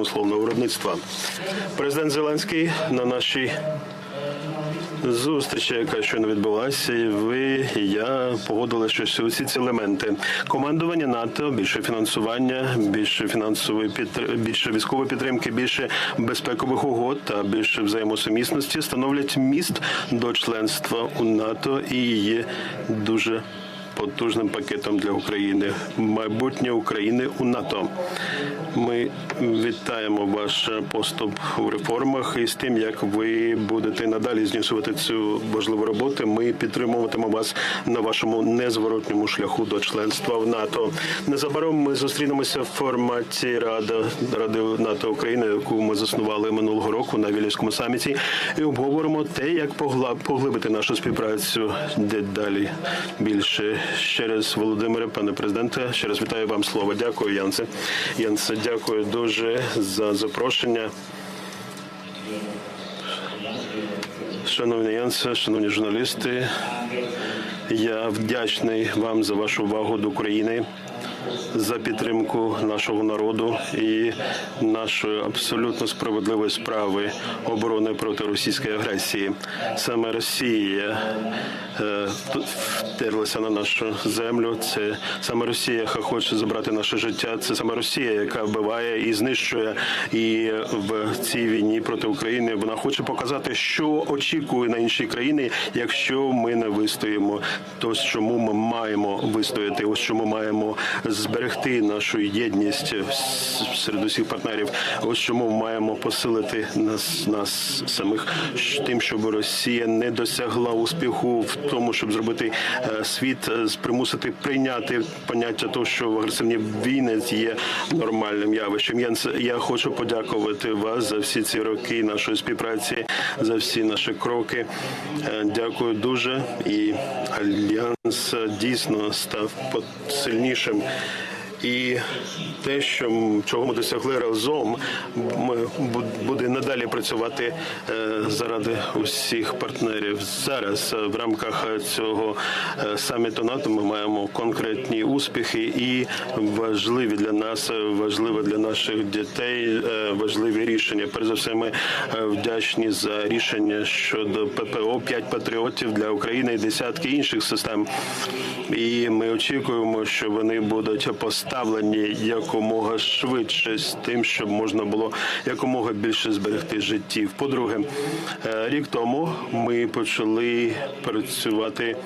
промисловного виробництва. Президент Зеленський на нашій зустрічі, яка щойно відбулася, і ви і я погодили, що усі ці елементи командування НАТО, більше фінансування, більше фінансової підтр- більше військової підтримки, більше безпекових угод та більше взаємосумісності становлять міст до членства у НАТО і є дуже потужним пакетом для України. Майбутнє України у НАТО. Ми вітаємо ваш поступ у реформах і з тим, як ви будете надалі здійснювати цю важливу роботу. Ми підтримуватимемо вас на вашому незворотньому шляху до членства в НАТО. Незабаром ми зустрінемося в форматі Рада Ради НАТО України, яку ми заснували минулого року на Вільнюському саміті, і обговоримо те, як поглибити нашу співпрацю дедалі більше. Ще раз, Володимире, пане президенте, ще раз вітаю вам слово. Дякую, Янце. Янце, дякую дуже за запрошення. Шановні Янце, шановні журналісти, я вдячний вам за вашу увагу до України, за підтримку нашого народу і нашої абсолютно справедливої справи оборони проти російської агресії. Саме Росія е, втерлася на нашу землю. Це саме Росія, яка хоче забрати наше життя. Це саме Росія, яка вбиває і знищує. І в цій війні проти України вона хоче показати, що очікує на інші країни, якщо ми не вистоїмо. То чому ми маємо вистояти? Ось чому маємо зберегти нашу єдність серед усіх партнерів. Ось чому маємо посилити нас, нас самих тим, щоб Росія не досягла успіху в тому, щоб зробити е, світ, е, примусити прийняти поняття того, що агресивні війни є нормальним явищем. Я, я хочу подякувати вас за всі ці роки нашої співпраці, за всі наші кроки. Е, Дякую дуже. І альянс дійсно став по- сильнішим. І те, що чого ми досягли разом, ми бу- буде надалі працювати е, заради усіх партнерів. Зараз е, в рамках цього е, саміту НАТО ми маємо конкретні успіхи і важливі для нас, важливі для наших дітей, важливі рішення. Перш за все, ми вдячні за рішення щодо ППО 5 патріотів для України і десятки інших систем. І ми очікуємо, що вони будуть поставлені якомога швидше з тим, щоб можна було якомога більше зберегти життів. По-друге, е, рік тому ми почали працювати.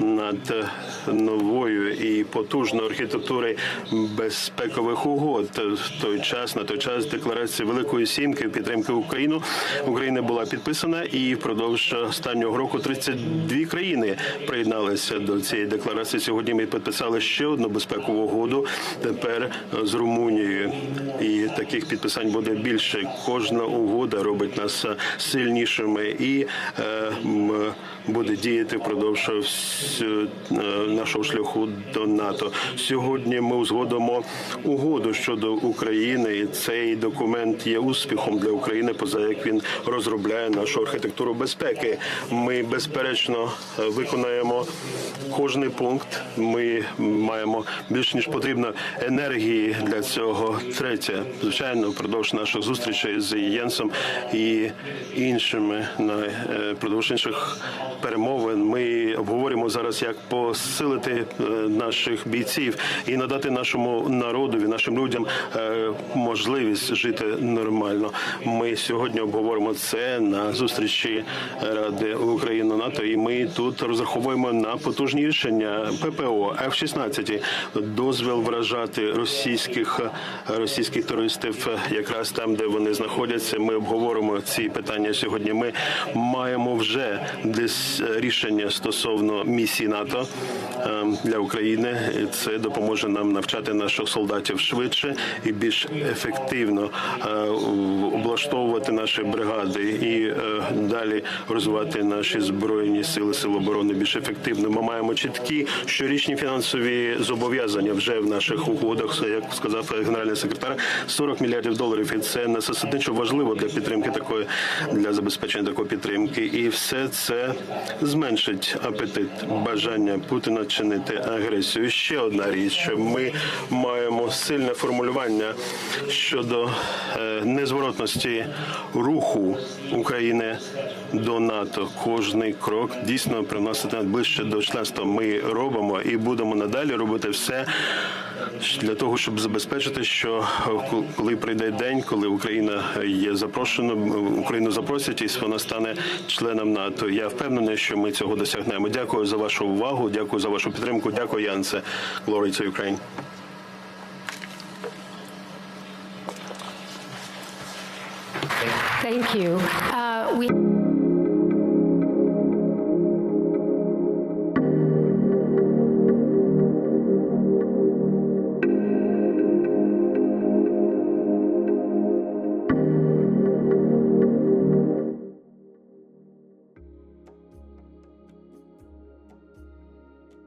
Над новою і потужною архітектурою безпекових угод в той час на той час декларація Великої Сімки підтримки Україну України була підписана, і впродовж останнього року 32 країни приєдналися до цієї декларації. Сьогодні ми підписали ще одну безпекову угоду. Тепер з Румунією, і таких підписань буде більше. Кожна угода робить нас сильнішими і е, буде діяти впродовж всю- е, нашого шляху до НАТО. Сьогодні ми узгодимо угоду щодо України, і цей документ є успіхом для України, поза як він розробляє нашу архітектуру безпеки. Ми безперечно виконаємо кожний пункт. Ми маємо більш ніж потрібно енергії для цього. Третє, звичайно, впродовж наших зустрічей з Єнсом і іншими на е, інших перемовин. Ми обговорюємо зараз, як посилити е, наших бійців і надати нашому народові, нашим людям е, можливість жити нормально. Ми сьогодні обговоримо це на зустрічі Ради України НАТО, і ми тут розраховуємо на потужні рішення ППО F-16, дозвіл вражати російських російських туристів якраз там, де вони знаходяться. Ми обговоримо ці питання сьогодні. Ми маємо вже десь рішення стосовно місії НАТО е, для України. Це допоможе нам навчати наших солдатів швидше і більш ефективно е, облаштовувати наші бригади і е, далі розвивати наші збройні сили сил оборони більш ефективно. Ми маємо чіткі щорічні фінансові зобов'язання вже в наших угодах. Як сказав генеральний секретар, 40 мільярдів доларів. І це насамперед важливо для підтримки такої для забезпечення такої підтримки. І все це зменшить апетит бажання Путіна чинити агресію. Ще одна річ, що ми маємо сильне формулювання щодо е, незворотності руху України до НАТО. Кожний крок дійсно приносить нас ближче до членства. Ми робимо і будемо надалі робити все для того, щоб забезпечити, що е, коли прийде день, коли Україна є запрошена, Україну запросять, і вона стане членом НАТО. Я впевнений, що ми цього досягнемо. Дякую за вашу увагу. Дякую за вашу підтримку. Дякую, Янце. Glory to Ukraine. Thank you. Uh, We